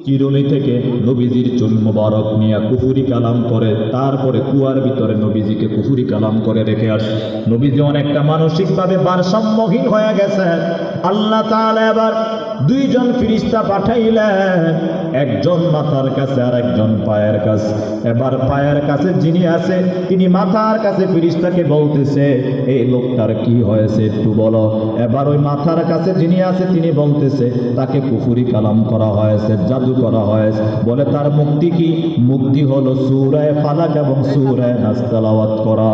চিরুনি থেকে নবীজির চুল মুবারক নিয়ে কুফুরি কালাম করে, তারপরে কুয়ার ভিতরে নবীজিকে কুফুরি কালাম করে রেখে আস। নবীজি অনেকটা মানসিকভাবে ভারসাম্যহীন হয়ে গেছে আল্লাহ তাহলে এবার দুইজন ফিরিস্তা পাঠাইলেন। একজন মাথার কাছে আর একজন পায়ের কাছে। এবার পায়ের কাছে যিনি আছে, তিনি মাথার কাছে ফিরিস্তাকে বলতেছে, এই লোকটার কি হয়েছে একটু বলো। এবার ওই মাথার কাছে যিনি আছে, তিনি বলতেছে, তাকে কুফুরি কালাম করা হয়েছে, জাদু করা হয়েছে। বলে, তার মুক্তি কি? মুক্তি হলো সুরায় ফালাক এবং সুরায় নাস্তালাওয়াত করা।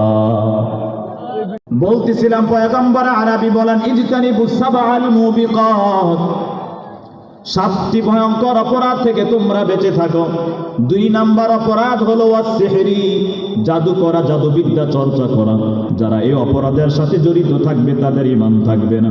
বলতেছিলাম, পয়গম্বর আরবি বলেন ইজতানি বুসাবাল মুবিকাত। সাতটি ভয়ঙ্কর অপরাধ থেকে তোমরা বেঁচে থাকো। দুই নাম্বার অপরাধ হলো সেহেরি জাদু করা জাদুবিদ্যা চর্চা করা। যারা এই অপরাধের সাথে জড়িত থাকবে, তাদের ইমান থাকবে না।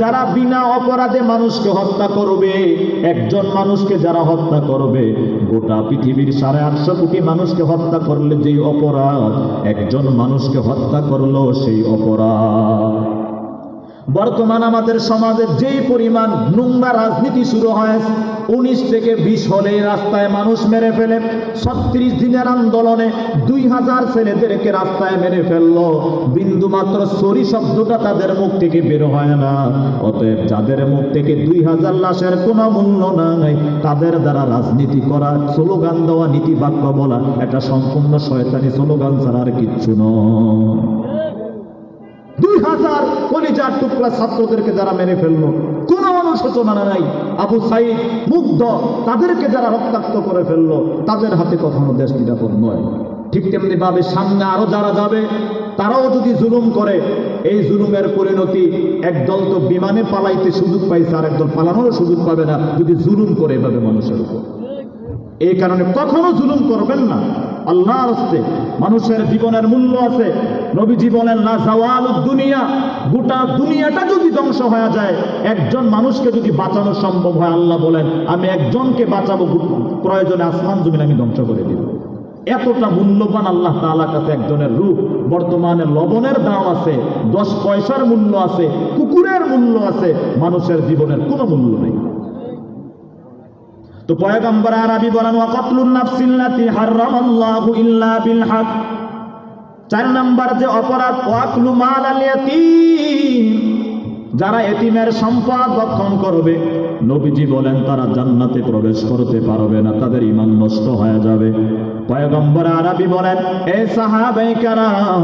যারা বিনা অপরাধে মানুষকে হত্যা করবে, একজন মানুষকে যারা হত্যা করবে, গোটা পৃথিবীর সাড়ে আটশো কোটি মানুষকে হত্যা করলে যেই অপরাধ, একজন মানুষকে হত্যা করল সেই অপরাধ। বর্তমান আমাদের সমাজে যেই পরিমাণ নোংরা রাজনীতি শুরু হয়, উনিশ থেকে বিশ হলে রাস্তায় মানুষ মেরে ফেলে। ছত্রিশ দিনের আন্দোলনে দুই হাজার ছেলেদেরকে রাস্তায় মেরে ফেলল। বিন্দু মাত্র সরি শব্দটা তাদের মুখ থেকে বের হয় না। অতএব যাদের মুখ থেকে দুই হাজার লাশের কোনো মূল্য নাই, তাদের দ্বারা রাজনীতি করা, স্লোগান দেওয়া নীতি বাক্য বলা, এটা সম্পূর্ণ শয়তানি স্লোগান ছাড়া আর কিচ্ছু নয়। দুই হাজার কলিজার টুকরা ছাত্রদেরকে যারা মেরে ফেলল, কোনো অনুশোচনা নাই। আবু সাইদ মুগ্ধ, তাদেরকে যারা রক্তাক্ত করে ফেলল, তাদের হাতে কখনো দেশ নিরাপদ নয়। ঠিক তেমনি ভাবে সামনে আরও যারা যাবে, তারাও যদি জুলুম করে, এই জুলুমের পরিণতি একদল তো বিমানে পালাইতে সুযোগ পাইছে, আর একদল পালানোর সুযোগ পাবে না, যদি জুলুম করে এভাবে মানুষের উপর। এই কারণে কখনো জুলুম করবেন না। আল্লাহর হস্তে, মানুষের জীবনের মূল্য আছে। নবীজি বলেন না জাওয়াল দুনিয়া গোটা দুনিয়াটা যদি ধ্বংস হয়ে যায়, একজন মানুষকে যদি বাঁচানো সম্ভব হয়, আল্লাহ বলেন, আমি একজনকে বাঁচাবো প্রয়োজনে আসমান জমিন আমি ধ্বংস করে দিব। এতটা মূল্যবান আল্লাহ তাআলার কাছে একজনের রূপ, বর্তমানে লবণের দাম আছে, দশ পয়সার মূল্য আছে, কুকুরের মূল্য আছে, মানুষের জীবনের কোনো মূল্য নেই। তো আরবি চার নাম্বার যে অপরাধ যারা এতিমের সম্পদ রক্ষণ করবে, নবীজি বলেন, তারা জান্নাতে প্রবেশ করতে পারবে না, তাদের ইমান নষ্ট হয়ে যাবে। পয়গম্বর আরবি বলেন এ সাহাবাই কারাম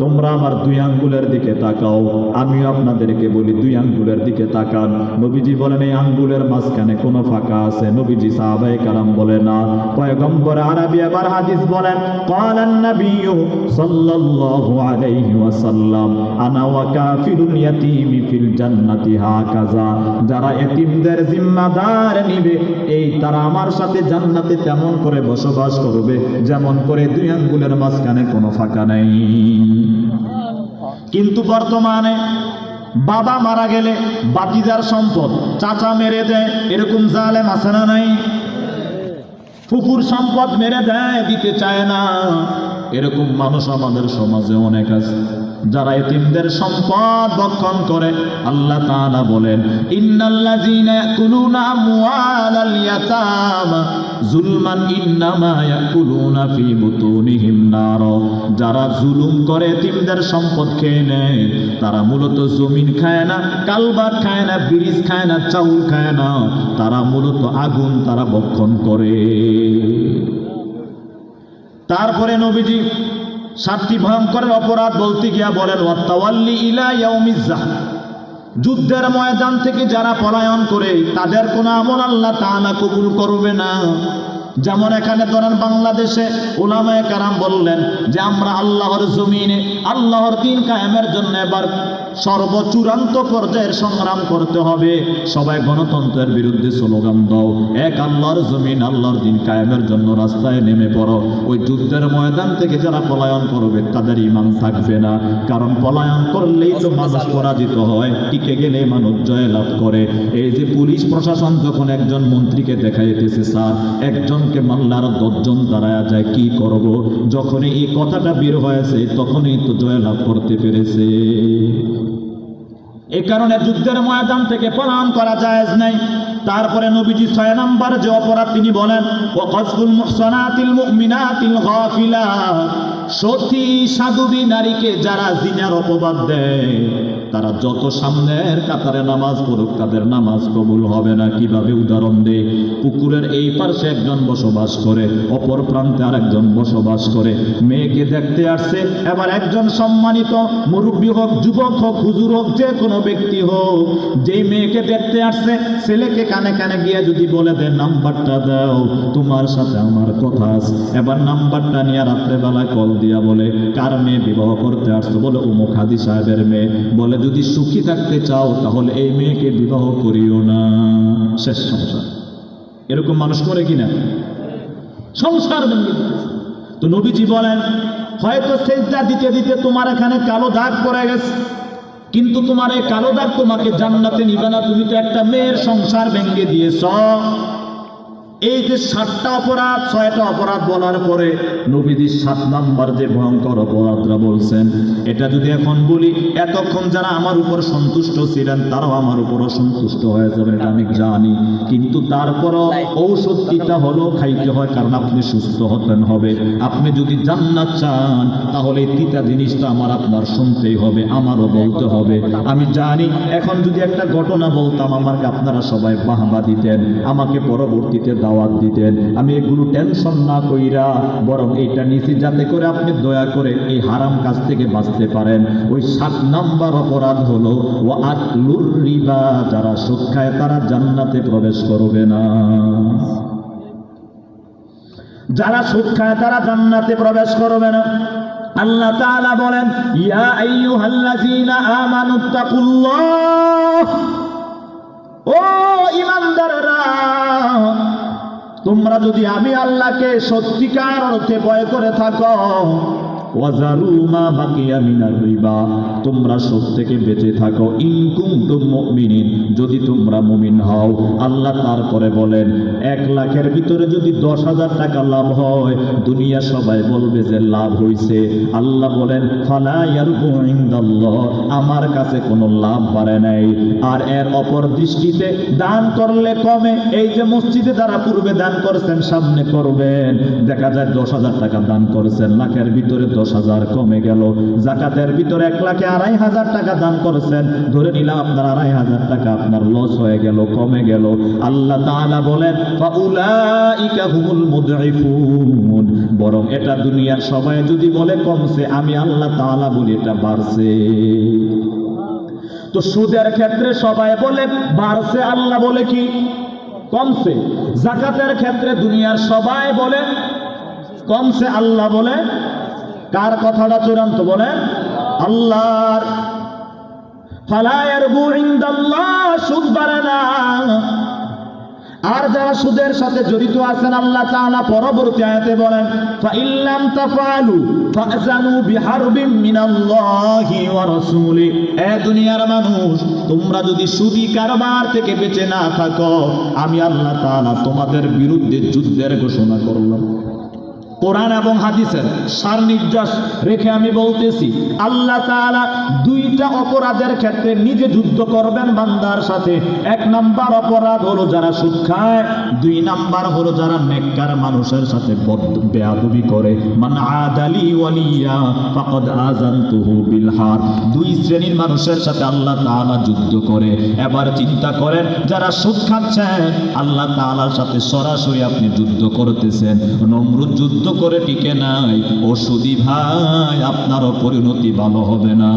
তোমরা আমার দুই আঙ্গুলের দিকে তাকাও আমিও আপনাদেরকে বলি দুই আঙ্গুলের দিকে তাকান নবীজি বলেন এই আঙ্গুলের মাঝখানে কোনো ফাঁকা আছে নবীজি সাহাবাই কারাম বলে না পয়গম্বর আরবি আবার হাদিস বলেন قال النبي صلى الله عليه وسلم انا وكافر اليتيم في الجنه هكذا যারা এতিমদের জিম্মাদার নিবে এই তারা আমার সাথে জান্নাতে তেমন করে বসবাস করবে যেমন করে দুই আঙ্গুলের মাঝখানে কোনো ফাঁকা নেই। কিন্তু বর্তমানে বাবা মারা গেলে বাতিজার সম্পদ চাচা মেরে দেয়, এরকম জালে মাসানা নাই? ফুপুর সম্পদ মেরে দেয়, দিতে চায় না। এরকম মানুষ আমাদের সমাজে অনেক আছে। যারা এতিমদের সম্পদ ভক্ষণ করে, আল্লাহ তাআলা বলেন জুলমান ইন্নামা ইয়াকুলুনা ফি বুতুনিহিম নার। যারা জুলুম করে, এতিমদের সম্পদ খেয়ে নেয়। তারা মূলত জমিন খায় না, কালবাট খায় না, ব্রিজ খায় না, চাউল খায় না। তারা মূলত আগুন তারা ভক্ষণ করে। তারপরে নবীজি সাতটি ভয়ঙ্করের অপরাধ বলতে গিয়া বলেন, ওয়াত্তাওয়াল্লি ইলা যুদ্ধের ময়দান থেকে যারা পলায়ন করে, তাদের কোনো আমল আল্লাহ তা না কবুল করবে না। যেমন এখানে ধরেন বাংলাদেশে ওলামায় কারাম বললেন যে, আমরা আল্লাহর জমিনে, আল্লাহর দিন কায়েমের জন্য এবার সর্বচূড়ান্ত পর্যায়ের সংগ্রাম করতে হবে। সবাই গণতন্ত্রের বিরুদ্ধে স্লোগান দাও। এক আল্লাহর জমিন আল্লাহর দিন কায়েমের জন্য রাস্তায় নেমে পড়ো। ওই যুদ্ধের ময়দান থেকে যারা পলায়ন করবে তাদের ইমান থাকবে না। কারণ পলায়ন করলেই তো মানুষ পরাজিত হয়। টিকে গেলে মানুষ জয় লাভ করে। এই যে পুলিশ প্রশাসন যখন একজন মন্ত্রীকে দেখা যেতেছে স্যার একজনকে মাল্লার দশজন দাঁড়ায়া যায় কি করব? যখনই এই কথাটা বের হয়েছে তখনই তো জয় লাভ করতে পেরেছে। এ কারণে যুদ্ধের ময়দান থেকে পলায়ন করা জায়েজ নাই। তারপরে নবীজি ছয় নম্বর যে অপরাধ তিনি বলেন ও কসবুল মুহসানাতিল মুমিনাতিল গাফিলাত সতী সাধুবী নারীকে যারা জিনার অপবাদ দেয়, তারা যত সামনের কাতারে নামাজ পড়ুক, তাদের নামাজ কবুল হবে না। কীভাবে? উদাহরণ দেয় পুকুরের এই পাশে একজন বসবাস করে, অপর প্রান্তে আরেকজন বসবাস করে। মেয়েকে দেখতে আসছে, এবার একজন সম্মানিত মুরব্বী হোক, যুবক হোক, হুজুর হোক, যে কোনো ব্যক্তি হোক, যেই মেয়েকে দেখতে আসছে, ছেলেকে কানে কানে গিয়ে যদি বলে দে নাম্বারটা দাও, তোমার সাথে আমার কথা আছে। এবার নাম্বারটা নিয়ে রাত্রেবেলায় কল দিয়া বলে, কার মেয়ে বিবাহ করতে আসছো? বলে অমুক হাদি সাহেবের মেয়ে। বলে, যদি সুখী থাকতে চাও, তাহলে এই মেয়েকে বিবাহ করিও না। শেষ সংসার। এরকম মানুষ করে কিনা সংসার ভেঙে তো নবীজি বলেন, হয়তো সেজদা দিতে দিতে তোমার এখানে কালো দাগ পড়ে গেছে। কিন্তু তোমার এই কালো দাগ তোমাকে জান্নাতে নিবে না। তুমি তো একটা মেয়ের সংসার ভেঙে দিয়েছ। এই যে সাতটা অপরাধ, ছয়টা অপরাধ বলার পরে নবীজি সাত নাম্বার যে ভয়ঙ্কর অপরাধরা বলছেন, এটা যদি এখন বলি, এতক্ষণ যারা আমার উপর সন্তুষ্ট ছিলেন, তারাও আমার উপর অসন্তুষ্ট হয়ে যাবে এটা আমি জানি। কিন্তু তারপরও ঔষধটিটা হলো খাইতে হয়, কারণ আপনি সুস্থ হতেন হবে। আপনি যদি জান্নাত চান, তাহলে তিতা জিনিসটা আমার আপনার শুনতেই হবে, আমারও বলতে হবে। আমি জানি, এখন যদি একটা ঘটনা বলতাম, আমাকে আপনারা সবাই বাহবা দিতেন, আমাকে পরবর্তীতে দাওয়াত দিতেন। আমি এগুলো টেনশন না কইরা বরং এইটা নিছি যাতে করে আপনি দয়া করে এই হারাম কাজ থেকে বাঁচতে পারেন। ওই সাত নাম্বার অপরাধ হলো ও আতলুর রিবা, যারা সুদ খায় তারা জান্নাতে প্রবেশ করবে না। যারা সুদ খায় তারা জান্নাতে প্রবেশ করবে না। আল্লাহ তাআলা বলেন, ইয়া ও ইমানদাররা তোমরা যদি আমি আল্লাহকে সত্যিকার অর্থে ভয় করে থাকো তোমরা সুদ থেকে বেঁচে থাকো। ইন কুনতুম মুমিনিন, যদি তোমরা মুমিন হও। আল্লাহ তারপরে বলেন, এক লাখের ভিতরে যদি দশ হাজার টাকা লাভ হয়, দুনিয়া সবাই বলবে যে লাভ হইছে। আল্লাহ বলেন আমার কাছে কোনো লাভ বাড়ে নাই। আর এর অপর দৃষ্টিতে দান করলে কমে। এই যে মসজিদে যারা পূর্বে দান করছেন, সামনে করবেন। দেখা যায় দশ হাজার টাকা দান করেছেন, লাখের ভিতরে দশ হাজার কমে গেল। জাকাতের ভিতরে এক লাখে আড়াই হাজার টাকা দান করেছেন। ধরে নিলাম আপনার আড়াই হাজার টাকা আপনার লস হয়ে গেল, কমে গেল। আল্লাহ তাআলা বলেন বরং এটা দুনিয়ার সবাই যদি বলে কমছে, আমি আল্লাহ তাআলা বলি এটা বাড়ছে। তো সুদের ক্ষেত্রে সবাই বলে, বাড়ছে আল্লাহ বলে কি? কমছে। জাকাতের ক্ষেত্রে দুনিয়ার সবাই বলে, কমছে আল্লাহ বলে। কার কথাটা চূড়ান্ত বলে আল্লাহর। আর যারা সুদের সাথে জড়িত আছেন, আল্লাহ পরবর্তী আয়াতে বলেন ফাইল্লাম তাফালু এ দুনিয়ার মানুষ, তোমরা যদি সুদি কারবার থেকে বেঁচে না থাকো, আমি আল্লাহ তোমাদের বিরুদ্ধে যুদ্ধের ঘোষণা করলাম। কোরআন এবং হাদিসের সার নির্যাস রেখে আমি বলতেছি আল্লাহ তালা তাআলা দুইটা অপরাধের ক্ষেত্রে নিজে যুদ্ধ করবেন বান্দার সাথে। এক নাম্বার অপরাধ হলো যারা সুদ খায়, দুই নাম্বার হলো যারা নেককার মানুষের সাথে বেয়াদবি করে। মান আদালি ওয়ালিয়া ফাকাদ আযানতুহু বিল হার দুই শ্রেণির মানুষের সাথে আল্লাহ তাআলা যুদ্ধ করে। এবার চিন্তা করেন, যারা সুদ খাচ্ছেন, আল্লাহ তাআলার সাথে সরাসরি আপনি যুদ্ধ করতেছেন। নমরুদ যুদ্ধ করে টিকে নাই। ও ভাই, আপনারও পরিণতি ভালো হবে না।